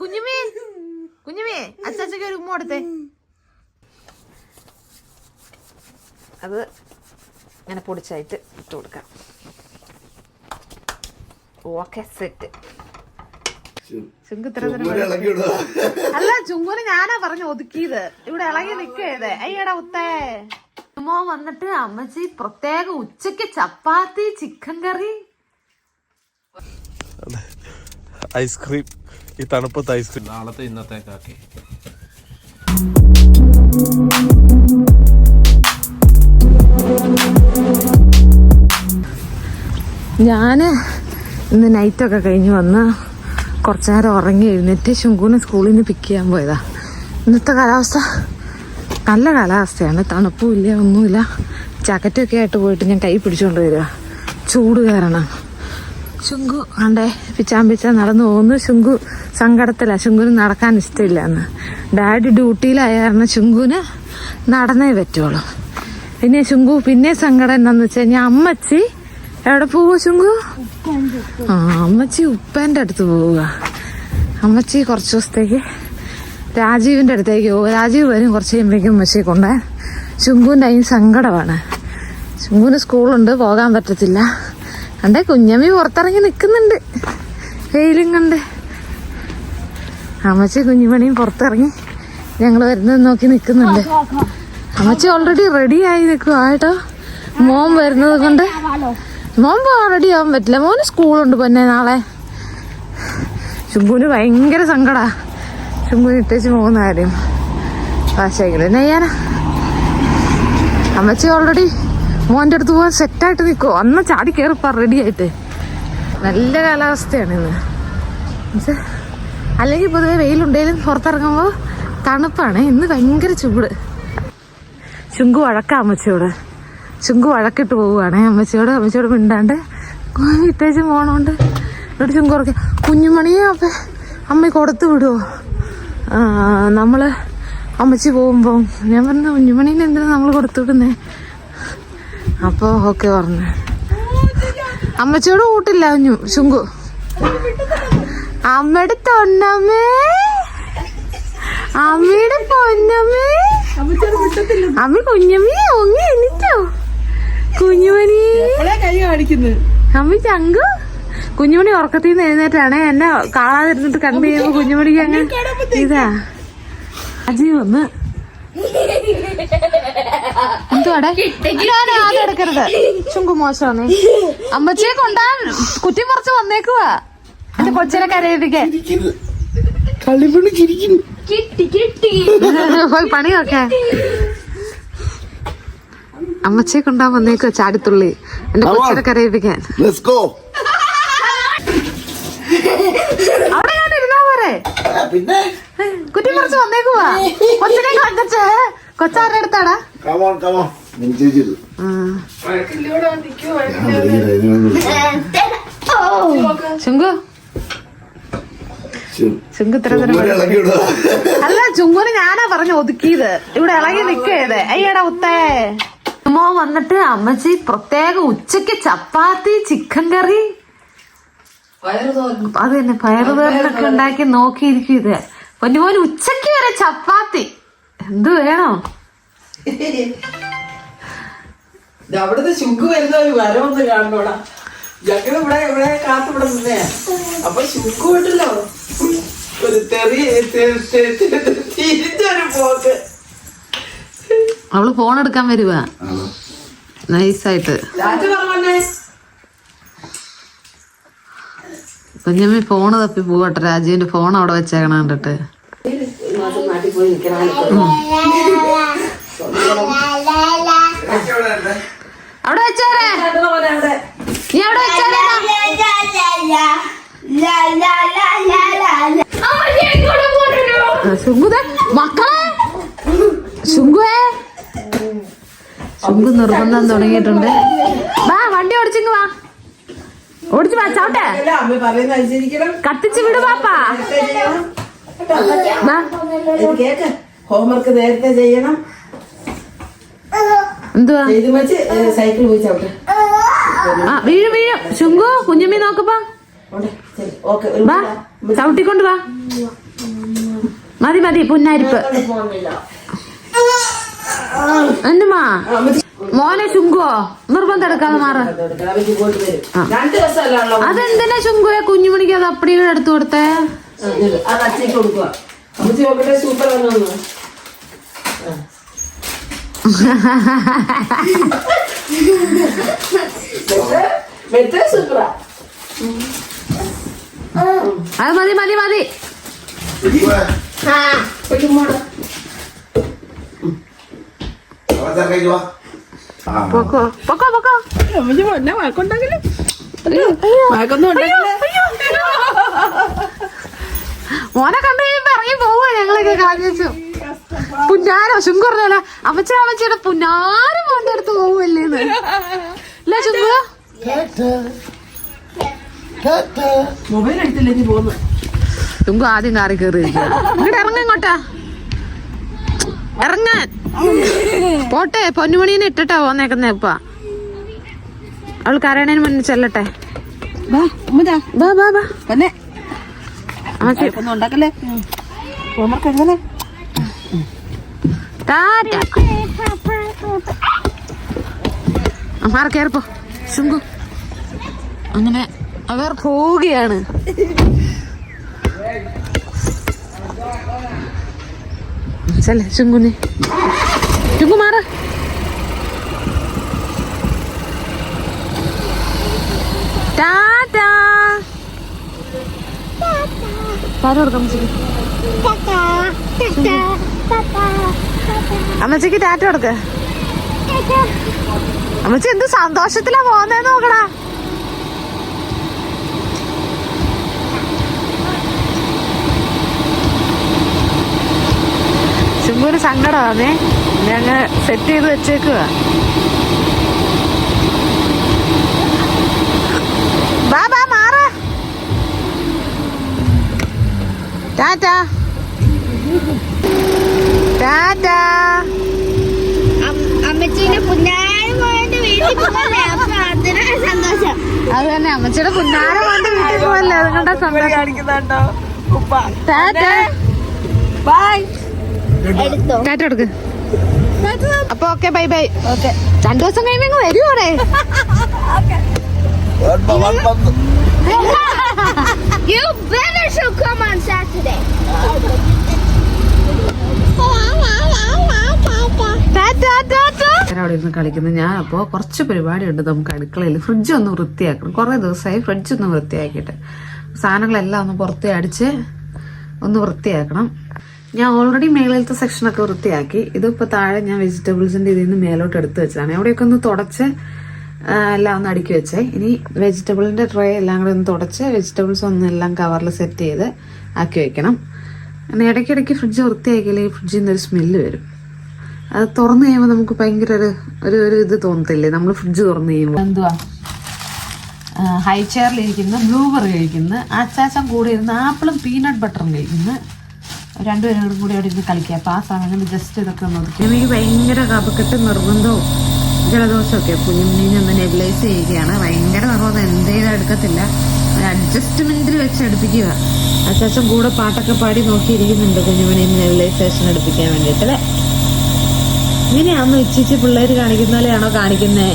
കുഞ്ഞുമേ കുഞ്ഞുമേ അച്ചാച്ചക്ക് ഒരു ഉമ്മ കൊടുത്തേ. അത് ഇങ്ങനെ പൊടിച്ചായിട്ട് ഇട്ട് കൊടുക്കാം. ഓക്കെ സെറ്റ് ചുങ്ക് ഇത്ര അല്ല ചുങ്കുന് ഞാനാ പറഞ്ഞു ഒതുക്കിയത്. ഇവിടെ ഇളകി നിക്കയത് അയ്യടാ ഉത്തേ. ഉമ്മ വന്നിട്ട് അമ്മച്ചി പ്രത്യേക ഉച്ചയ്ക്ക് ചപ്പാത്തി ചിക്കൻ കറി. ഐസ്ക്രീം. ഈ തണുപ്പത്ത് ഐസ്ക്രീം നാളത്തെ ഇന്നത്തേക്കാക്കി. ഞാൻ ഇന്ന് നൈറ്റൊക്കെ കഴിഞ്ഞ് വന്ന് കുറച്ച് നേരം ഉറങ്ങി എഴുന്നേറ്റ് ശുങ്കൂനെ സ്കൂളിൽ നിന്ന് പിക്ക് ചെയ്യാൻ പോയതാ. ഇന്നത്തെ കാലാവസ്ഥ നല്ല കാലാവസ്ഥയാണ്. തണുപ്പുമില്ല ഒന്നുമില്ല. ജാക്കറ്റൊക്കെ ആയിട്ട് പോയിട്ട് ഞാൻ കൈ പിടിച്ചുകൊണ്ട് വരിക. ചൂട് കാരണം. ശുങ്കു ആണ്ടേ പിച്ചാമ്പിച്ച നടന്നു പോകുന്നു. ശുങ്കു സങ്കടത്തില. ശുങ്കുന് നടക്കാൻ ഇഷ്ടമില്ല എന്ന് ഡാഡി ഡ്യൂട്ടിയിലായ കാരണം ശുങ്കുന് നടന്നേ പറ്റുള്ളൂ പിന്നെ ശുങ്കു പിന്നെ സങ്കടം എന്താന്ന് വെച്ച് കഴിഞ്ഞാൽ അമ്മച്ചി എവിടെ പോവുക ശുങ്കു ആ അമ്മച്ചി ഉപ്പേന്റെ അടുത്ത് പോവുക. അമ്മച്ചി കുറച്ച് ദിവസത്തേക്ക് രാജീവിന്റെ അടുത്തേക്ക് പോകും രാജീവ് വരും കുറച്ച് കഴിയുമ്പോഴേക്കും അമ്മച്ചിയെ കൊണ്ടേ ശുങ്കുവിന്റെ അതിന് സങ്കടമാണ്. ശുങ്കുവിന് സ്കൂളുണ്ട് പോകാൻ പറ്റത്തില്ല. കണ്ടേ കുഞ്ഞമ്മി പുറത്തിറങ്ങി നിൽക്കുന്നുണ്ട്. വെയിലും കണ്ട്. അമ്മച്ചി കുഞ്ഞുമണിയും പുറത്തിറങ്ങി. ഞങ്ങൾ വരുന്നത് നോക്കി നിൽക്കുന്നുണ്ട്. അമ്മച്ചി ഓൾറെഡി റെഡി ആയി നിൽക്കുക കേട്ടോ. മോൻ വരുന്നത് കൊണ്ട്. മോൻ റെഡി ആവാൻ പറ്റില്ല. മോന് സ്കൂളുണ്ട് പൊന്നെ നാളെ. ശുംഭുവിന് ഭയങ്കര സങ്കടാ. ശുംഭുവിന് ഇട്ടേച്ച് പോകുന്ന കാര്യം. ഭാഷയെങ്കിലും എന്നെ ചെയ്യാനാ? അമ്മച്ചി ഓൾറെഡി മോന്റെ അടുത്ത് പോകാൻ സെറ്റായിട്ട് നിൽക്കുമോ അന്ന് ചാടി കയറിപ്പാ റെഡി ആയിട്ട്. നല്ല കാലാവസ്ഥയാണ് ഇന്ന്. അല്ലെങ്കിൽ പൊതുവെ വെയിലുണ്ടെങ്കിലും പുറത്തിറങ്ങുമ്പോൾ തണുപ്പാണ്. ഇന്ന് ഭയങ്കര ചൂട്. ചുങ്കു വഴക്ക അമ്മച്ചിയോട്. ചുങ്കു വഴക്കിട്ട് പോവുകയാണേ. അമ്മച്ചിയോട് അമ്മച്ചിയോട് മിണ്ടാണ്ട് ഇട്ടേച്ച് പോണോണ്ട് എന്നിട്ട് ചുങ്കു ഉറക്കി കുഞ്ഞുമണിയെ അപ്പ അമ്മ കൊടുത്തു വിടുമോ ആ, നമ്മൾ അമ്മച്ചി പോകുമ്പോൾ ഞാൻ പറഞ്ഞു കുഞ്ഞുമണീനെ എന്തിനാ നമ്മൾ കൊടുത്തു വിടുന്നേ? അപ്പോൾ ഓക്കെ പറഞ്ഞു. അമ്മച്ചിയോട് കൂട്ടില്ല കുഞ്ഞു ശുങ്കു അമ്മയുടെ തൊണ്ണമ്മേ? അമ്മയുടെ പൊന്നമ്മേ? അമ്മ കുഞ്ഞമ്മേ ഒങ്ങി എനിക്കോ കുഞ്ഞുമണി. അമ്മ ചങ്കു. കുഞ്ഞുമണി ഉറക്കത്തിൽ നിന്ന് എഴുന്നേറ്റാണ്. എന്നെ കാണാതിരുന്നിട്ട് കണ്ടു കഴിയുമ്പോ കുഞ്ഞുമണിക്ക് അങ്ങ് ഇതാ. അജി വന്ന്. എന്തുവാടെ? ആദ്യം എടുക്കരുത്. ചുങ്കു മോശമാണ് അമ്മച്ചിയെ കൊണ്ടാ കുറ്റി പറിച്ച് വന്നേക്കുവാ. എന്റെ കൊച്ചിനെ കരയിപ്പിക്കാൻ. കളിപ്പണി ചിരിക്കുന്നു. പോയി പണി നോക്കാൻ അമ്മച്ചെ കൊണ്ടാ വന്നേക്കോ ചാടിത്തുള്ളി എന്റെ കൊച്ചിനെ കരയിപ്പിക്കാൻ. ലെറ്റ്സ് ഗോ അവിടെ ഞാൻ ഇരുന്നാ പോരെ? പിന്നെ? കുട്ടി കുറച്ച് വന്നേക്കുവാ കൊച്ചിനെ കൊച്ചേ കൊച്ചാരുടെ അടുത്താടാ? കമോൺ കമോൺ ഞാൻ ചേച്ചിട്ട് ചുങ്കു ഇത്ര അല്ല ചുങ്കുന് ഞാനാ പറഞ്ഞു ഒതുക്കിയത്. ഇവിടെ ഇളകി നിക്കയത് അയ്യടാ ഉത്തേ ഉമ്മ വന്നിട്ട് അമ്മച്ചി പ്രത്യേക ഉച്ചയ്ക്ക് ചപ്പാത്തി ചിക്കൻ കറി. അത് തന്നെ പയറുതോരനൊക്കെ ഉണ്ടാക്കി നോക്കിയിരിക്കും ഇത്. പൊന്നുപോലെ ഉച്ചയ്ക്ക് വരെ ചപ്പാത്തി. എന്ത് വേണോ? അവിടുത്തെ ശുഗ് വരുന്ന ഒരു വരവൊന്ന് കാണണോടാ. ഞങ്ങൾ ഇവിടെ ഇവിടെ കാത്ത് ഇവിടെ നിന്നേ. അപ്പൊ ശുഗ് വിട്ടല്ലോ ഒരു തെറി പോക്ക് അവൾ ഫോൺ എടുക്കാൻ വരുവ നൈസായിട്ട് കുഞ്ഞമ്മി ഫോണ് തപ്പി പോവട്ടെ രാജീവിന്റെ ഫോൺ അവിടെ വെച്ചേക്കണ കണ്ടിട്ട് അവിടെ വെച്ചേരെ അവിടെ നീ അവിടെ വെച്ചേരെ മക്കളെ. ശുങ്കുവേ ശുങ്കു നിർബന്ധം തുടങ്ങിയിട്ടുണ്ട്. വാ വണ്ടി ഓടിച്ചിങ് വാ. ഓടിച്ചു വാ ചാവട്ടെ. കത്തിച്ച് വിട് പാപ്പാ. ഹോംവർക്ക് നേരത്തെ ചെയ്യണം. എന്തുവാ? സൈക്കിൾ പോയി ചവിട്ടെ. ആ വീഴും വീഴും. ശുങ്കു കുഞ്ഞമ്മി നോക്കപ്പാ ഓക്കെ ചവിട്ടിക്കൊണ്ട് വാ. മതി മതി പുന്നാരിപ്പ്. എന്തുമാ? മോനെ ചുങ്കുവോ നിർബന്ധം എടുക്കാതെ മാറ്. അതെന്തിനാ ചുങ്കുവെ കുഞ്ഞുമണിക്ക് അത് അപ്പടിയും എടുത്തു കൊടുത്തേ? അത് അത് മതി മതി മതി. പൊക്കോ പൊക്കോ പൊക്കോ. പൊന്നെ വഴക്കുണ്ടെങ്കിൽ. മോനെ കണ്ടു കഴിയുമ്പോ ഇറങ്ങി പോവുക ഞങ്ങളൊക്കെ കാണിച്ചു പുന്നാരോ ശുങ്കുറല്ല അമ്മച്ചി അമ്മച്ച അമ്മച്ചിയുടെ പുന്നാരം മോന്റെ അടുത്ത് പോവല്ലേ അല്ല ചുങ്കു മൊബൈൽ എടുത്തില്ല നീ പോന്നു ചുങ്കു ആദ്യം കാറി കയറി ഇങ്ങോട്ട് ഇറങ്ങ ഇങ്ങോട്ടാ. ഇറങ്ങാൻ പോട്ടെ പൊന്നുമണീനെ ഇട്ടിട്ടാ പോന്നേക്കുന്നേ ഇപ്പ. അവൾ കരയണേന് മുന്നേ ചെല്ലട്ടെ. അങ്ങനെ അവർ പോവുകയാണ്. ചുങ്കുന്നി ചുങ്കുമാറ അമ്മച്ചിക്ക്. അമ്മച്ചിക്ക് ടാറ്റ കൊടുക്ക. അമ്മച്ചി എന്ത് സന്തോഷത്തിലാ പോകുന്നേന്ന് നോക്കടാ. സങ്കടമാണേ ഞങ്ങൾ സെറ്റ് ചെയ്ത് വെച്ചേക്കുക ബാബാ മാറ. ടാറ്റാ. ടാറ്റാ. അമ്മച്ചീനെ പുന്നാരം പോയിട്ട് വീട്ടിൽ പോകല്ലേ അപ്പൊ അതിനാ സന്തോഷം. അത് തന്നെ അമ്മച്ചിയുടെ പുന്നാരം കൊണ്ട് വീട്ടിൽ പോകല്ലേ അതുകൊണ്ടാ സന്തോഷം. കാണിക്കുന്നുണ്ടോ ഉപ്പ. ടാറ്റ. ബൈ ടാറ്റ കൊടുക്ക് അപ്പൊ ഓക്കെ ബൈ ബൈ ഓക്കെ രണ്ടു ദിവസം കഴിയുമ്പോ വരുവോടെ You better should come on Saturday. അവിടെ ഇരുന്ന് കളിക്കുന്നു. ഞാൻ അപ്പോൾ കുറച്ച് പരിപാടിയുണ്ട് നമുക്ക് അടുക്കളയിൽ. ഫ്രിഡ്ജ് ഒന്ന് വൃത്തിയാക്കണം. കുറേ ദിവസമായി ഫ്രിഡ്ജ് ഒന്ന് വൃത്തിയാക്കിയിട്ട്. സാധനങ്ങളെല്ലാം ഒന്ന് പുറത്തേ അടിച്ച് ഒന്ന് വൃത്തിയാക്കണം. ഞാൻ ഓൾറെഡി മേളിലത്തെ സെക്ഷനൊക്കെ വൃത്തിയാക്കി. ഇതിപ്പോൾ താഴെ ഞാൻ വെജിറ്റബിൾസിന്റെ ഇതിൽ നിന്ന് മേലോട്ട് എടുത്ത് വെച്ചതാണ്. എവിടെയൊക്കെ ഒന്ന് തുടച്ച് എല്ലാം ഒന്ന് അടുക്കി വെച്ചേ. ഇനി വെജിറ്റബിളിന്റെ ട്രേ എല്ലാം കൂടെ ഒന്ന് തുടച്ച് വെജിറ്റബിൾസ് ഒന്ന് എല്ലാം കവറിൽ സെറ്റ് ചെയ്ത് ആക്കി വെക്കണം. പിന്നെ ഇടയ്ക്കിടയ്ക്ക് ഫ്രിഡ്ജ് വൃത്തിയാക്കിയാലേ ഈ ഫ്രിഡ്ജിൽ ഒരു സ്മെല്ല് വരും. അത് തുറന്നു കഴിയുമ്പോൾ നമുക്ക് ഭയങ്കര ഒരു ഒരു ഒരു ഇത് തോന്നത്തില്ലേ? നമ്മൾ ഫ്രിഡ്ജ് തുറന്നു കഴിയുമ്പോൾ എന്തുവാ? ഹൈ ചെയറിലിരിക്കുന്ന ബ്ലൂബെറി കഴിക്കുന്നു. അച്ചാച്ചൻ കൂടെ ഇരുന്ന് ആപ്പിളും പീനട്ട് ബട്ടറും കഴിക്കുന്നു. രണ്ടുപേരും കൂടി അവിടെ ഇരുന്ന് കളിക്കുക. അപ്പോൾ ആ സമയങ്ങളിൽ ജസ്റ്റ് ഇതൊക്കെ ഒന്ന് ഒതുക്കി. എനിക്ക് ഭയങ്കര കപക്കെട്ട് നിർബന്ധവും ജലദോഷമൊക്കെ കുഞ്ഞുമീനെ ഒന്ന് നെബിലൈസ് ചെയ്യുകയാണ്. ഭയങ്കര നിർബന്ധം എന്തേലും എടുക്കത്തില്ല. ഒരു അഡ്ജസ്റ്റ്മെന്റിൽ വെച്ച് അടുപ്പിക്കുക. അച്ചാച്ചൻ കൂടെ പാട്ടൊക്കെ പാടി നോക്കിയിരിക്കുന്നുണ്ട് കുഞ്ഞുമണി നെബിലൈസേഷൻ അടുപ്പിക്കാൻ വേണ്ടിയിട്ട് അല്ലേ? ഇങ്ങനെയാണോ ഇച്ചിച്ച് പിള്ളേര് കാണിക്കുന്ന പോലെയാണോ കാണിക്കുന്നേ?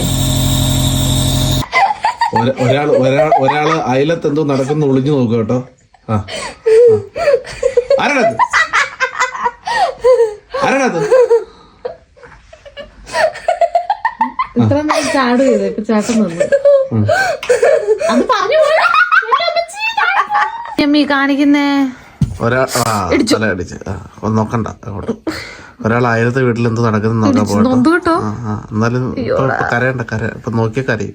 ഒര- ഒരാൾ ഒരാൾ ഒരാൾ അയലത്ത് എന്തോ നടക്കുന്ന ഒളിഞ്ഞു നോക്കുക കേട്ടോ. ആ. ആരാണത് ഇത്ര നേരം ചാട് ചെയ്ത് ഇപ്പൊ ചാട്ടം വന്നു. അത് പറഞ്ഞു അമ്മീ കാണിക്കുന്നേ? നോക്കണ്ട ഒരാൾ ആയിരത്തെ വീട്ടിൽ എന്തോ നടക്കുന്ന നോക്കാൻ പോകട്ടോ. എന്നാലും കരയണ്ട കര ഇപ്പൊ നോക്കിയ കരയും.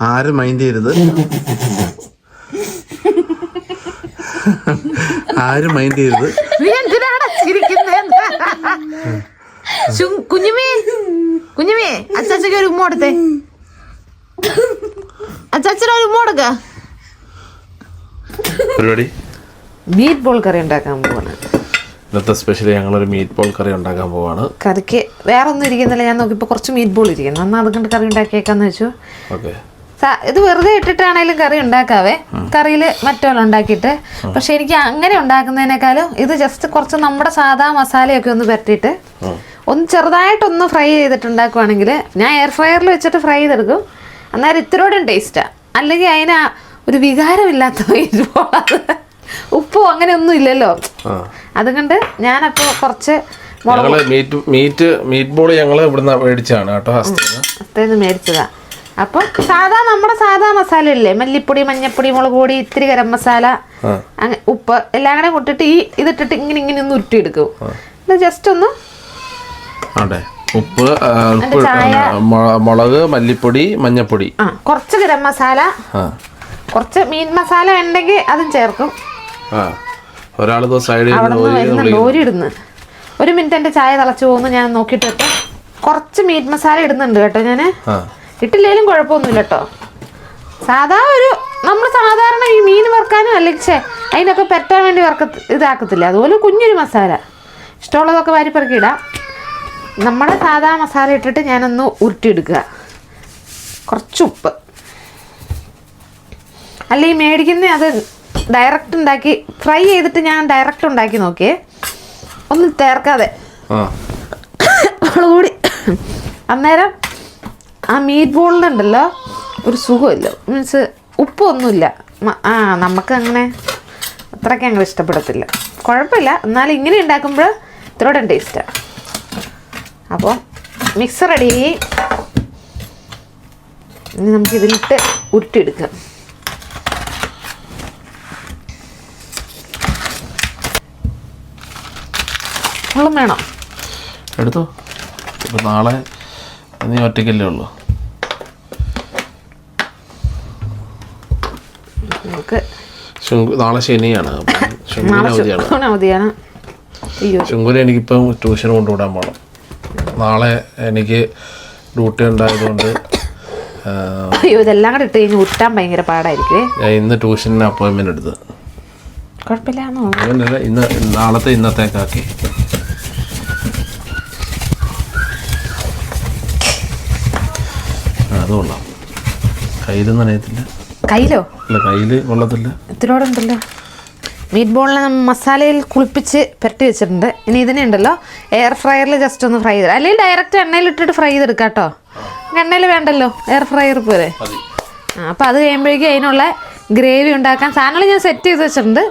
ആരും മൈൻഡ് ചെയ്യരുത്. ആരും മൈൻഡ് ചെയ്യരുത്. നീ ചിരിക്കുന്നേ ശു- കുഞ്ഞുമേ. കുഞ്ഞുമേ അച്ചാച്ചക്ക് ഒരു ഉമ്മ കൊടുത്തേ. അച്ചാച്ചന് ഒരു ഉമ്മ കൊടുക്ക. പരിപാടി? മീറ്റ് ബോൾ കറി ഉണ്ടാക്കാൻ പോവാണ്. ഇന്നത്തെ സ്പെഷ്യലി ഒരു മീറ്റ് ബോൾ കറി ഉണ്ടാക്കാൻ പോവാണ്. കറിക്ക് വേറെ ഒന്നും ഇരിക്കുന്നില്ല. ഞാൻ നോക്കിയപ്പോൾ കുറച്ച് മീറ്റ് ബോൾ ഇരിക്കുന്നു എന്നാൽ അതുകൊണ്ട് കറി ഉണ്ടാക്കിയേക്കാന്ന് വെച്ചു. ഓക്കെ. സ- ഇത് വെറുതെ ഇട്ടിട്ടാണേലും കറി ഉണ്ടാക്കാവേ. കറിയിൽ മറ്റോളം ഉണ്ടാക്കിയിട്ട്. പക്ഷെ എനിക്ക് അങ്ങനെ ഉണ്ടാക്കുന്നതിനേക്കാളും ഇത് ജസ്റ്റ് കുറച്ച് നമ്മുടെ സാധാ മസാലയൊക്കെ ഒന്ന് പരട്ടിയിട്ട് ഒന്ന് ചെറുതായിട്ടൊന്ന് ഫ്രൈ ചെയ്തിട്ടുണ്ടാക്കുവാണെങ്കിൽ ഞാൻ എയർ ഫ്രയറിൽ വെച്ചിട്ട് ഫ്രൈ ചെയ്തെടുക്കും. അന്നേരം ഇത്രയോടും ടേസ്റ്റാണ് അല്ലെങ്കിൽ അതിന് ഒരു വികാരമില്ലാത്ത ഉപ്പോ അങ്ങനെ ഒന്നും ഇല്ലല്ലോ അതുകൊണ്ട് ഞാനപ്പോൾ കുറച്ച് ഞങ്ങൾ മീറ്റ് മീറ്റ് മീറ്റ് ബോൾ ഞങ്ങൾ ഇവിടുന്ന് മേടിച്ചാണ് കേട്ടോ ഹസ്തേന്ന്. മേടിച്ചതാ. അപ്പം സാധാ നമ്മുടെ സാധാ മസാല ഇല്ലേ? മല്ലിപ്പൊടി മഞ്ഞപ്പൊടി മുളക് പൊടി ഇത്തിരി ഗരം മസാല ഉപ്പ് എല്ലാം കൂടെ കൊട്ടിട്ട് ഈ ഇതിട്ടിട്ട് ഇങ്ങനെ ഇങ്ങനെ ഒന്ന് ഉരുട്ടിയെടുക്കും. ഇത് ജസ്റ്റ് ഒന്ന് അതെ ഉപ്പ് ഉപ്പ് മുളക് മല്ലിപ്പൊടി മഞ്ഞപ്പൊടി. ആ കുറച്ച് ഗരം മസാല. കുറച്ച് മീൻ മസാല ഉണ്ടെങ്കിൽ അതും ചേർക്കും. ഒരാൾ സൈഡിൽ ഇടുന്നു. ഒരു മിനിറ്റ് എന്റെ ചായ തിളച്ചു പോകുന്നു ഞാൻ നോക്കിട്ട് വെക്കാം. കുറച്ച് മീറ്റ് മസാല ഇടുന്നുണ്ട് കേട്ടോ ഞാൻ ഇട്ടില്ലേലും കുഴപ്പമൊന്നുമില്ല കേട്ടോ. സാധാ ഒരു നമ്മൾ സാധാരണ ഈ മീൻ വറുക്കാനും അല്ലെങ്കിൽ അതിനൊക്കെ പെറ്റാൻ വേണ്ടി വറക്ക ഇതാക്കത്തില്ല? അതുപോലെ കുഞ്ഞൊരു മസാല. ഇഷ്ടമുള്ളതൊക്കെ വാരിപ്പറക്കി പെറുക്കി ഇടാം. നമ്മുടെ സാധാ മസാല ഇട്ടിട്ട് ഞാനൊന്ന് ഉരുട്ടിയെടുക്കുക. കുറച്ച് ഉപ്പ്. അല്ല ഈ മേടിക്കുന്ന അത് ഡയറക്റ്റ് ഉണ്ടാക്കി ഫ്രൈ ചെയ്തിട്ട് ഞാൻ ഡയറക്റ്റ് ഉണ്ടാക്കി നോക്കിയേ. ഒന്നും ചേർക്കാതെ കൂടി അന്നേരം ആ മീറ്റ് ബോളിനുണ്ടല്ലോ ഒരു സുഖമില്ല. മീൻസ് ഉപ്പൊന്നുമില്ല. ആ നമുക്ക് അങ്ങനെ അത്രയ്ക്ക് അങ്ങനെ ഇഷ്ടപ്പെടത്തില്ല. കുഴപ്പമില്ല. എന്നാലും ഇങ്ങനെ ഉണ്ടാക്കുമ്പോൾ ഇത്രയോടെ ടേസ്റ്റാണ് അപ്പോൾ മിക്സ് റെഡി ഇനി നമുക്ക് ഇതിലിട്ട് ഉരുട്ടിയെടുക്കാം. വെള്ളം വേണം? എടുത്തോ. ഇപ്പൊ നാളെ നീ ഒറ്റയ്ക്കല്ലേ ഉള്ളൂ. നമുക്ക് നാളെ ശനിയാണ്. ശുങ്കുവിന് അവധിയാണ്. അയ്യോ. ശുങ്കുവിനെ എനിക്കിപ്പം ട്യൂഷൻ കൊണ്ടുവിടാൻ പോകണം നാളെ എനിക്ക് ഡ്യൂട്ടി ഉണ്ടായതുകൊണ്ട് അയ്യോ ഇതെല്ലാം കൂടെ ഇട്ട് കഴിഞ്ഞ് ഉറ്റാൻ ഭയങ്കര പാടായിരിക്കും ഞാൻ ഇന്ന് ട്യൂഷന് അപ്പോയിൻമെന്റ് എടുത്ത്. കുഴപ്പമില്ലാന്നോ? ഇന്ന് നാളത്തെ ഇന്നത്തേക്കാക്കി. അത് കൊള്ളാം. കയ്യിലൊന്നും അറിയത്തില്ല കയ്യിലോ? അല്ല കയ്യിൽ കൊള്ളത്തില്ല. ഇത്തിരിയോടെ ഉണ്ടല്ലോ മീറ്റ് ബോളിനെ മസാലയിൽ കുളിപ്പിച്ച് പുരട്ടി വെച്ചിട്ടുണ്ട്. ഇനി ഇതിനെ ഉണ്ടല്ലോ എയർ ഫ്രയറിൽ ജസ്റ്റ് ഒന്ന് ഫ്രൈ ചെയ്ത് അല്ലെങ്കിൽ ഡയറക്റ്റ് എണ്ണയിൽ ഇട്ടിട്ട് ഫ്രൈ ചെയ്തെടുക്കാം കേട്ടോ. എണ്ണയിൽ വേണ്ടല്ലോ എയർ ഫ്രയർ പോരെ ആ അപ്പോൾ അത് കഴിയുമ്പോഴേക്കും അതിനുള്ള ഗ്രേവി ഉണ്ടാക്കാൻ സാധനങ്ങൾ ഞാൻ സെറ്റ് ചെയ്ത് വെച്ചിട്ടുണ്ട്.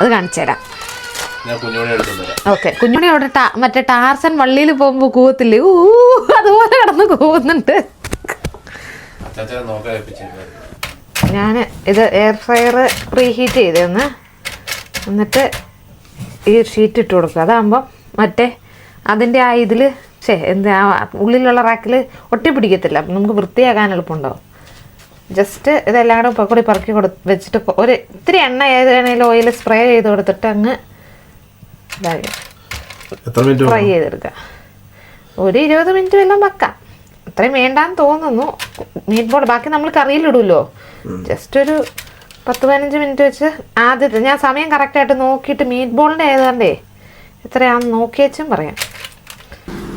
അത് കാണിച്ചു തരാം. കുഞ്ഞുമണി ഓക്കെ കുഞ്ഞുണി അവിടെ മറ്റേ ടാർസൻ വള്ളിയിൽ പോകുമ്പോൾ കൂവത്തില്ലേ? ഊ അതുപോലെ കിടന്ന് കൂവുന്നുണ്ട്. ഞാൻ ഇത് എയർ ഫ്രയർ പ്രീ ഹീറ്റ് ചെയ്തേന്ന്. എന്നിട്ട് ഈ ഷീറ്റ് ഇട്ട് കൊടുക്കുക. അതാകുമ്പം മറ്റേ അതിന്റെ ആ ഇതിൽ ഛേ എന്താ ഉള്ളിലുള്ള റാക്കിൽ ഒട്ടിപ്പിടിക്കത്തില്ല അപ്പം നമുക്ക് വൃത്തിയാക്കാൻ എളുപ്പമുണ്ടോ? ജസ്റ്റ് ഇതെല്ലാം കൂടെ ഇപ്പോൾ കൂടി പറക്കി കൊടു വെച്ചിട്ട് ഒരു ഇത്തിരി എണ്ണ ഏതാണെങ്കിലും ഓയിൽ സ്പ്രേ ചെയ്ത് കൊടുത്തിട്ട് അങ്ങ് ഇതാക്കി. ഫ്രൈ ചെയ്തെടുക്കുക. ഒരു ഇരുപത് മിനിറ്റ് വല്ലതും വെക്കാം. അത്രയും വേണ്ടാന്ന് തോന്നുന്നു. മീറ്റ് ബോൾ ബാക്കി നമ്മൾ കറിയിലിടുമല്ലോ ജസ്റ്റ് ഒരു പത്ത് പതിനഞ്ച് മിനിറ്റ് വെച്ച് ആദ്യത്തെ ഞാൻ സമയം കറക്റ്റായിട്ട് നോക്കിയിട്ട് മീറ്റ് ബോളിന്റെ ഏതാണ്ടേ എത്രയാണെന്ന് നോക്കിയേച്ചും പറയാം.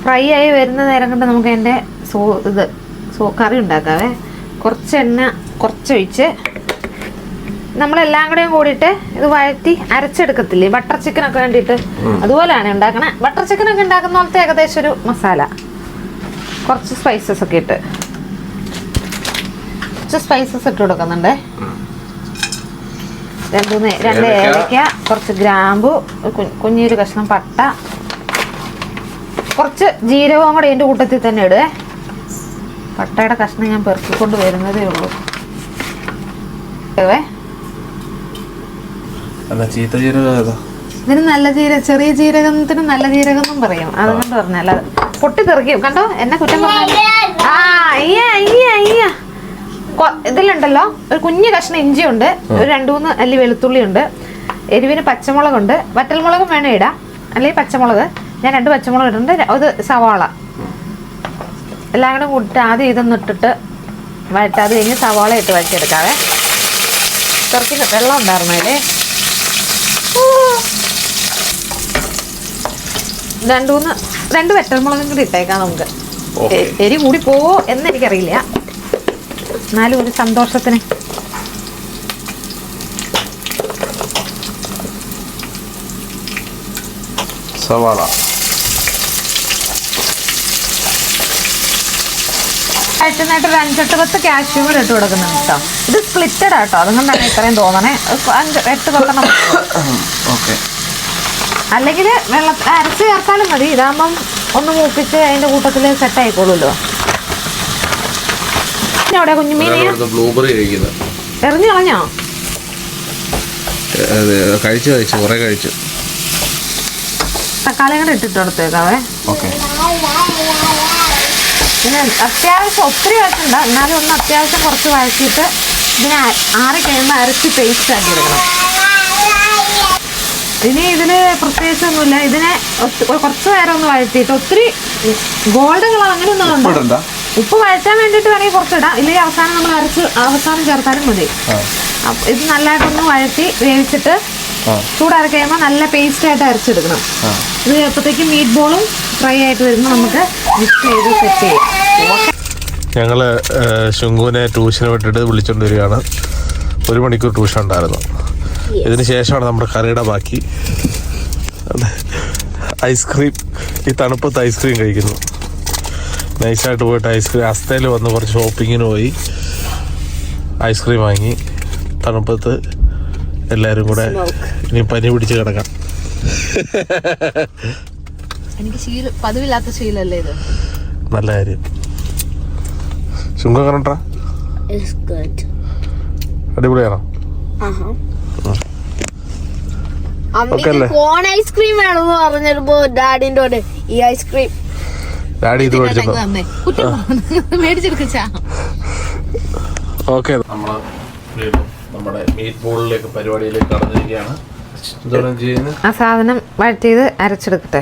ഫ്രൈ ആയി വരുന്ന നേരം കൊണ്ട് നമുക്ക് അതിന്റെ സോ ഇത് സോ കറി ഉണ്ടാക്കാവേ. കുറച്ച് എണ്ണ കുറച്ചൊഴിച്ച് നമ്മളെല്ലാം കൂടെയും കൂടിയിട്ട് ഇത് വഴറ്റി അരച്ചെടുക്കത്തില്ലേ? ബട്ടർ ചിക്കനൊക്കെ വേണ്ടിയിട്ട്. അതുപോലെയാണ് ഉണ്ടാക്കണേ. ബട്ടർ ചിക്കനൊക്കെ ഉണ്ടാക്കുന്ന പോലത്തെ ഏകദേശം ഒരു മസാല. കുറച്ച് സ്പൈസസ് ഒക്കെ ഇട്ട്. കുറച്ച് സ്പൈസസ് ഇട്ട് കൊടുക്കുന്നുണ്ട്. രണ്ട് മൂന്ന് രണ്ട് ഏലക്ക. ഏലക്ക കുറച്ച് ഗ്രാമ്പു കുഞ്ഞൊരു കഷ്ണം പട്ട. കുറച്ച് ജീരകവും കൂടെ എന്റെ കൂട്ടത്തിൽ തന്നെ ഇടുവേ പട്ടയുടെ കഷ്ണം ഞാൻ പെറുക്കിക്കൊണ്ട് വരുന്നതേ ഉള്ളൂ. ഇതിന് നല്ല ജീരകം ചെറിയ ജീരകത്തിന് നല്ല ജീരകം എന്നും പറയും. അതുകൊണ്ട് പറഞ്ഞല്ല പൊട്ടി തെറിക്കും കണ്ടോ? എന്നെ കുറ്റം പറഞ്ഞു ആ അയ്യ അയ്യ അയ്യ. കൊ- ഇതിലുണ്ടല്ലോ. ഒരു കുഞ്ഞു കഷ്ണം ഇഞ്ചിയുണ്ട്. ഒരു രണ്ട് മൂന്ന് അല്ലി വെളുത്തുള്ളി ഉണ്ട് എരിവിന് പച്ചമുളകുണ്ട്. വറ്റൽമുളകും വേണം ഇടാം. അല്ലെങ്കിൽ പച്ചമുളക്. ഞാൻ രണ്ട് പച്ചമുളക് ഇട്ടിട്ടുണ്ട്. അത് സവാള. എല്ലാം കൂടെ കൂട്ടിട്ട് ആദ്യം ഇതൊന്നും ഇട്ടിട്ട് വഴറ്റ. അത് കഴിഞ്ഞ് സവാള ഇട്ട് വഴറ്റിയെടുക്കാവേ. തെറക്കി വെള്ളം ഉണ്ടായിരുന്നു അല്ലേ രണ്ടു മൂന്ന് രണ്ട് വെട്ടൽമുളകും കൂടി ഇട്ടേക്കാം നമുക്ക്. എരി കൂടി പോവോ എന്ന് എനിക്കറിയില്ല എന്നാലും ഒരു സന്തോഷത്തിന്. സവാള. കഴിച്ചതായിട്ട് ഒരു അഞ്ചെട്ട് പത്ത് കാഷ്യൂ കൂടെ ഇട്ട് കൊടുക്കുന്നുണ്ട് കേട്ടോ. ഇത് സ്പ്ലിറ്റഡ് ആട്ടോ. അതുകൊണ്ടാണ് ഇത്രയും തോന്നണേ. അഞ്ച് എട്ട് പത്തെണ്ണം ഓക്കെ. അല്ലെങ്കിൽ വെള്ളത്തിൽ അരച്ച് ചേർത്താലും മതി. ഇതാകുമ്പം ഒന്ന് മൂപ്പിച്ച് അതിന്റെ കൂട്ടത്തിൽ സെറ്റ് ആയിക്കോളൂല്ലോ അവിടെ കുഞ്ഞുമീനെ ബ്ലൂബെറി കഴിക്കുന്നത്. എറിഞ്ഞു കളഞ്ഞോ? കഴിച്ചു കഴിച്ചു കുറെ കഴിച്ചു. തക്കാളി കൂടെ ഇട്ടിട്ട് കൊടുത്തേക്കാവേ. പിന്നെ അത്യാവശ്യം ഒത്തിരി വഴറ്റണ്ട എന്നാലും ഒന്ന് അത്യാവശ്യം കുറച്ച് വഴറ്റിയിട്ട് ഇതിനെ ആറ് ആറി കഴിയുമ്പോൾ അരച്ച് പേസ്റ്റ് ആക്കി എടുക്കണം. ഇനി ഇതിന് പ്രത്യേകിച്ചൊന്നുമില്ല. ഇതിനെ കുറച്ച് നേരം ഒന്ന് വഴറ്റിയിട്ട് ഒത്തിരി ഗോൾഡ് കളർ അങ്ങനെ ഒന്നും ഉപ്പ് വഴറ്റാൻ വേണ്ടിയിട്ട് വേണമെങ്കിൽ കുറച്ചിടാം. ഇല്ലെങ്കിൽ അവസാനം നമ്മൾ അരച്ച് അവസാനം ചേർത്താലും മതി. ഇത് നല്ലതായിട്ടൊന്ന് വഴറ്റി വേവിച്ചിട്ട് ചൂടാറി കഴിയുമ്പോൾ നല്ല പേസ്റ്റ് ആയിട്ട് അരച്ചെടുക്കണം. ഇത് അപ്പോഴത്തേക്ക് മീറ്റ് ബോളും ഫ്രൈ ആയിട്ട് വരുമ്പോൾ നമുക്ക് മിക്സ് ചെയ്ത് സെറ്റ് ചെയ്യാം. ഞങ്ങൾ ശുങ്കുവിനെ ട്യൂഷന് വിട്ടിട്ട് വിളിച്ചോണ്ട് വരികയാണ്. ഒരു മണിക്കൂർ ട്യൂഷൻ ഉണ്ടായിരുന്നു. ഇതിന് ശേഷമാണ് നമ്മുടെ കറിയുടെ ബാക്കി. ഐസ്ക്രീം ഈ തണുപ്പത്ത് ഐസ്ക്രീം കഴിക്കുന്നു. നൈസായിട്ട് പോയിട്ട് ഐസ്ക്രീം അസ്തയിൽ വന്ന് കുറച്ച് ഷോപ്പിങ്ങിന് പോയി. ഐസ്ക്രീം വാങ്ങി. തണുപ്പത്ത് എല്ലാവരും കൂടെ ഇനി പനി പിടിച്ച് കിടക്കാം. എനിക്ക് ശീല പതിവില്ലാത്ത ശീലല്ലേ ഇത്? നല്ല കാര്യം. ശുങ്കം It's അടിപൊളിയാണോ? കോൺ ഐസ്ക്രീം വേണമെന്ന് പറഞ്ഞപ്പോ ഡാഡിന്റെ കൂടെ ഈ ഐസ്ക്രീം ഡാഡി ഇത് മേടിച്ചെടുക്കാ ഓക്കെ. നമ്മുടെ മീറ്റ് ബോളിലേക്ക് പരിപാടിയിലേക്ക് കടന്നിരിക്കുകയാണ്. ആ സാധനം വഴറ്റിയത് അരച്ചെടുക്കട്ടെ?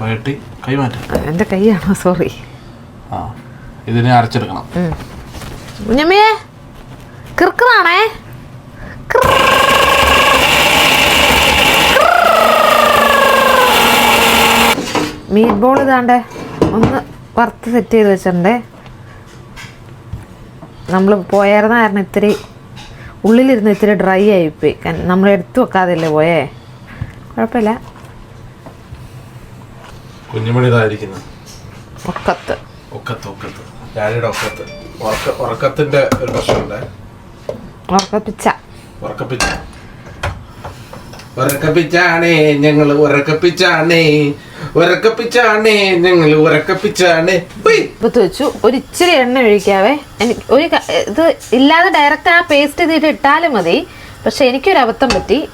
വഴറ്റി കൈമാറ്റം എന്റെ കൈയാണോ? സോറി ആ ഇതിനെ അരച്ചെടുക്കണം. കുഞ്ഞമ്മേ കിർക്കറാണേ. മീറ്റ് ബോൾ ഇതാണ്ട്. ഒന്ന് വറുത്ത് സെറ്റ് ചെയ്ത് വെച്ചിട്ടുണ്ടേ. നമ്മൾ പോയായിരുന്ന കാരണം ഇത്തിരി ഉള്ളിലിരുന്ന് ഇത്തിരി ഡ്രൈ ആയിപ്പോയി. നമ്മൾ എടുത്തു വെക്കാതില്ലേ പോയേ? കുഴപ്പമില്ല. ഒക്കത്ത്. ഒക്കത്ത് ഒക്കത്ത്. ഡാഡിയുടെ ഒക്കത്ത്. ഉറക്ക ഉറക്കത്തിന്റെ ഒരു പ്രശ്നമുണ്ട്. ഉറക്കപ്പിച്ച. ഉറക്കപ്പിച്ച. ഉറക്കപ്പിച്ചാണേ ഞങ്ങൾ ഉറക്കപ്പിച്ചാണേ ഉറക്കപ്പിച്ചാണേ ഞങ്ങൾ ഉറക്കപ്പിച്ചാണേ. വെച്ചു. ഒരു ഇച്ചിരി എണ്ണ ഒഴിക്കാവേ. എനിക്ക് ഒരു ഇത് ഇല്ലാതെ ഡയറക്റ്റ് ആ പേസ്റ്റ് ചെയ്തിട്ട് ഇട്ടാലും മതി. പക്ഷെ എനിക്കൊരു അബദ്ധം പറ്റി.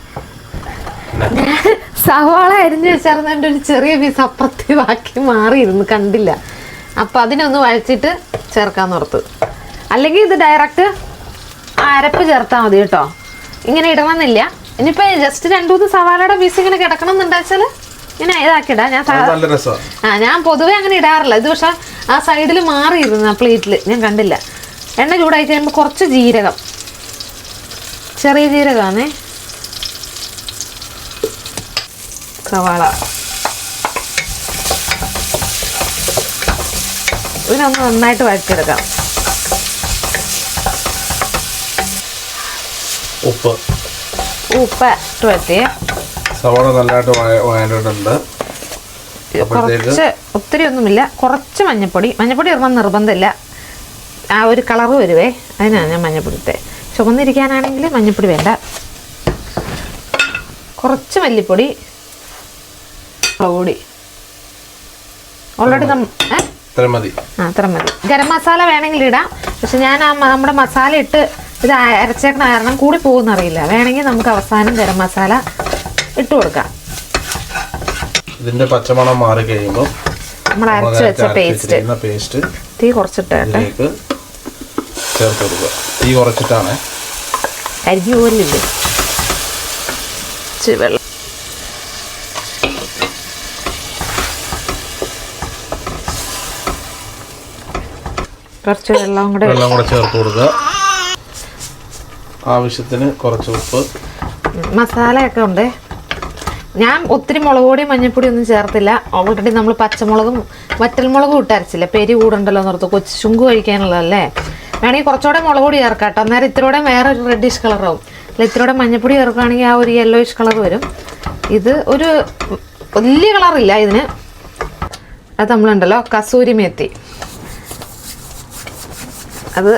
സവാള അരിഞ്ഞു വെച്ചാർന്ന് എന്റെ ഒരു ചെറിയ പീസ് അപ്രത്യമാക്കി മാറിയിരുന്നു കണ്ടില്ല. അപ്പം അതിനൊന്ന് വഴച്ചിട്ട് ചേർക്കാൻ ഓർത്ത്. അല്ലെങ്കിൽ ഇത് ഡയറക്റ്റ് അരപ്പ് ചേർത്താൽ മതി കേട്ടോ. ഇങ്ങനെ ഇടണമെന്നില്ല. ഇനിയിപ്പോൾ ജസ്റ്റ് രണ്ടു മൂന്ന് സവാളയുടെ പീസ് ഇങ്ങനെ കിടക്കണം എന്നുണ്ടാച്ചാൽ ഇങ്ങനെ ഇതാക്കിടാ ഞാൻ ആ ഞാൻ പൊതുവെ അങ്ങനെ ഇടാറില്ല. ഇത് പക്ഷെ ആ സൈഡിൽ മാറിയിരുന്നു ആ പ്ലേറ്റിൽ ഞാൻ കണ്ടില്ല. എണ്ണ ചൂടായി കഴിയുമ്പോൾ കുറച്ച് ജീരകം. ചെറിയ ജീരകമാണേ. സവാള. ഇതിനൊന്ന് നന്നായിട്ട് വഴറ്റിയെടുക്കാം. ഉപ്പ്. ഉപ്പ് ഇട്ട് വഴറ്റിയേ സവാള നല്ലതായിട്ട് വഴറ്റിട്ടുണ്ട് കുറച്ച് ഒത്തിരി ഒന്നുമില്ല. കുറച്ച് മഞ്ഞപ്പൊടി. മഞ്ഞപ്പൊടി ഇടണം നിർബന്ധമില്ല. ആ ഒരു കളർ വരുവേ. അതിനാണ് ഞാൻ മഞ്ഞപ്പൊടി ഇട്ടേ. ചുമന്നിരിക്കാനാണെങ്കിൽ മഞ്ഞപ്പൊടി വേണ്ട. കുറച്ച് മല്ലിപ്പൊടി മുളകുപൊടി. ഓൾറെഡി നമ്മൾ മതി. ആ അത്ര മതി. ഗരം മസാല വേണമെങ്കിൽ ഇടാം. പക്ഷെ ഞാൻ ആ നമ്മുടെ മസാല ഇട്ട് ഇത് അരച്ചേക്കണ കാരണം കൂടി പോകുന്നറിയില്ല വേണമെങ്കിൽ നമുക്ക് അവസാനം ഗരം മസാല ഇട്ട് കൊടുക്കാം. ഇതിന്റെ പച്ചമണം മാറി കഴിയുമ്പോൾ നമ്മൾ അരച്ച് വെച്ച പേസ്റ്റ് പേസ്റ്റ് തീ കുറച്ചിട്ട് ചേർത്ത് കൊടുക്കുക. തീ കുറച്ചിട്ടാണ്. അരിഞ്ഞു പോലില്ലേ വെള്ളം. കുറച്ച് വെള്ളം കൂടെ വെള്ളം കൂടെ ചേർത്ത് കൊടുക്കുക. ആവശ്യത്തിന് കുറച്ച് ഉപ്പ്. മസാലയൊക്കെ ഉണ്ട്. ഞാൻ ഒത്തിരി മുളക് പൊടി മഞ്ഞൾപ്പൊടി ഒന്നും ചേർത്തില്ല. ഓൾറെഡി നമ്മൾ പച്ചമുളകും വറ്റൽമുളകും ഇട്ടരച്ചില്ല പെരി കൂടണ്ടല്ലോ എന്നോർത്ത് കൊച്ചു ചുങ്ക് കഴിക്കാനുള്ളതല്ലേ? വേണമെങ്കിൽ കുറച്ചുകൂടെ മുളക് പൊടി ചേർക്കാം കേട്ടോ. അന്നേരം ഇത്തിരൂടെ വേറെ ഒരു റെഡിഷ് കളറാവും അല്ല ഇത്തിരൂടെ മഞ്ഞപ്പൊടി ചേർക്കുകയാണെങ്കിൽ ആ ഒരു യെല്ലോയിഷ് കളർ വരും. ഇത് ഒരു വലിയ കളറില്ല ഇതിന്. അത് നമ്മളുണ്ടല്ലോ കസൂരി മേത്തി. അത്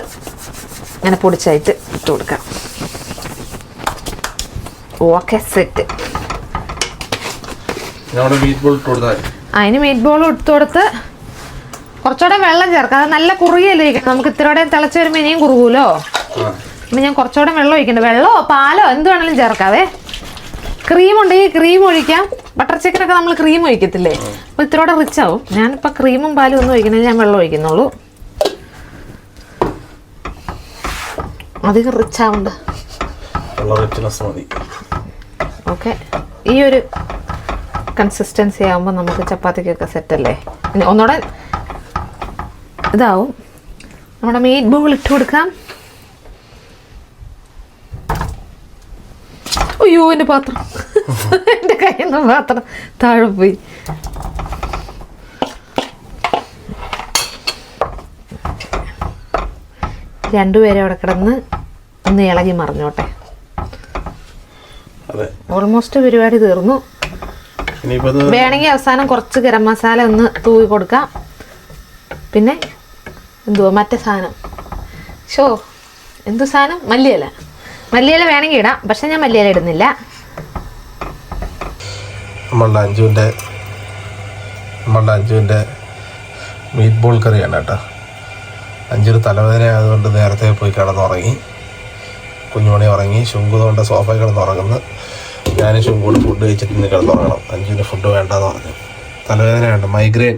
ഇങ്ങനെ പൊടിച്ചായിട്ട് ഇട്ട് കൊടുക്കാം. ഓക്കെ സെറ്റ് അതിന് മീറ്റ് ബോൾ ഇട്ട് കൊടുത്ത് കുറച്ചുകൂടെ വെള്ളം ചേർക്കാം. അത് നല്ല കുറുകിയല്ലേ ഇരിക്കണം നമുക്ക് ഇത്തിരിയോടെ തിളച്ച് വരുമ്പോൾ ഇനിയും കുറുകൂലോ? അപ്പം ഞാൻ കുറച്ചുകൂടെ വെള്ളം ഒഴിക്കണ്ട. വെള്ളമോ പാലോ എന്ത് വേണമെങ്കിലും ചേർക്കാവേ. ക്രീം ഉണ്ടെങ്കിൽ ക്രീം ഒഴിക്കാം. ബട്ടർ ചിക്കനൊക്കെ നമ്മൾ ക്രീം ഒഴിക്കത്തില്ലേ? അപ്പോൾ ഇത്തിരിയോടെ റിച്ച് ആവും. ഞാനിപ്പോൾ ക്രീമും പാലും ഒന്നും ഒഴിക്കണേ ഞാൻ വെള്ളം ഒഴിക്കുന്നുള്ളൂ. അധികം റിച്ച് ആവണ്ട. ഉള്ള റിച്ച്നെസ് മതി. ഓക്കെ ഈ ഒരു കൺസിസ്റ്റൻസി ആകുമ്പോൾ നമുക്ക് ചപ്പാത്തിക്കൊക്കെ സെറ്റല്ലേ ഇനി ഒന്നുകൂടെ ഇതാവും. നമ്മുടെ മീറ്റ് ബോൾ ഇട്ട് കൊടുക്കാം. അയ്യോ എന്റെ പാത്രം. എന്റെ കയ്യിൽ നിന്ന് പാത്രം താഴെ പോയി രണ്ടുപേരെ അവിടെ കിടന്ന് ഒന്ന് ഇളകി മറിഞ്ഞോട്ടെ. അതെ. ഓൾമോസ്റ്റ് പരിപാടി തീർന്നു. വേണമെങ്കിൽ അവസാനം കുറച്ച് ഗരം മസാല ഒന്ന് തൂവി കൊടുക്കാം. പിന്നെ എന്തുവാ മറ്റേ സാധനം. ഷോ എന്തു സാധനം? മല്ലിയില. മല്ലിയില വേണമെങ്കിൽ ഇടാം പക്ഷെ ഞാൻ മല്ലിയില ഇടുന്നില്ല. നമ്മളുടെ അഞ്ചുവിന്റെ നമ്മളുടെ അഞ്ചുവിന്റെ മീറ്റ് ബോൾ കറിയാണ് കേട്ടോ. അഞ്ചൊരു തലവേദന ആയതുകൊണ്ട് നേരത്തെ പോയി കിടന്നുറങ്ങി. കുഞ്ഞുമണി ഉറങ്ങി ശുങ്കു കൊണ്ട് സോഫയിൽ കിടന്നുറങ്ങുന്നു ഞാനും ശുങ്കൂടെ ഫുഡ് കഴിച്ചിട്ട് ഇന്ന് കിടന്നുറങ്ങണം അഞ്ചിന് ഫുഡ് വേണ്ടെന്ന് പറഞ്ഞു. തലവേദനയുണ്ട് മൈഗ്രെയിൻ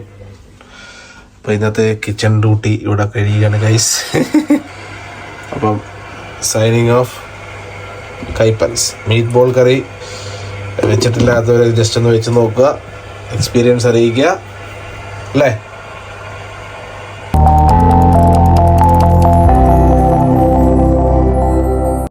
അപ്പോൾ ഇന്നത്തെ കിച്ചൺ ഡ്യൂട്ടി ഇവിടെ കഴിയുകയാണ് ഗൈസ് അപ്പം സൈനിങ് ഓഫ് കൈപ്പൻസ്. മീറ്റ് ബോൾ കറി വെച്ചിട്ടില്ലാത്തവരെ ജസ്റ്റ് ഒന്ന് വെച്ച് നോക്കുക. എക്സ്പീരിയൻസ് അറിയിക്കുക. അല്ലേ?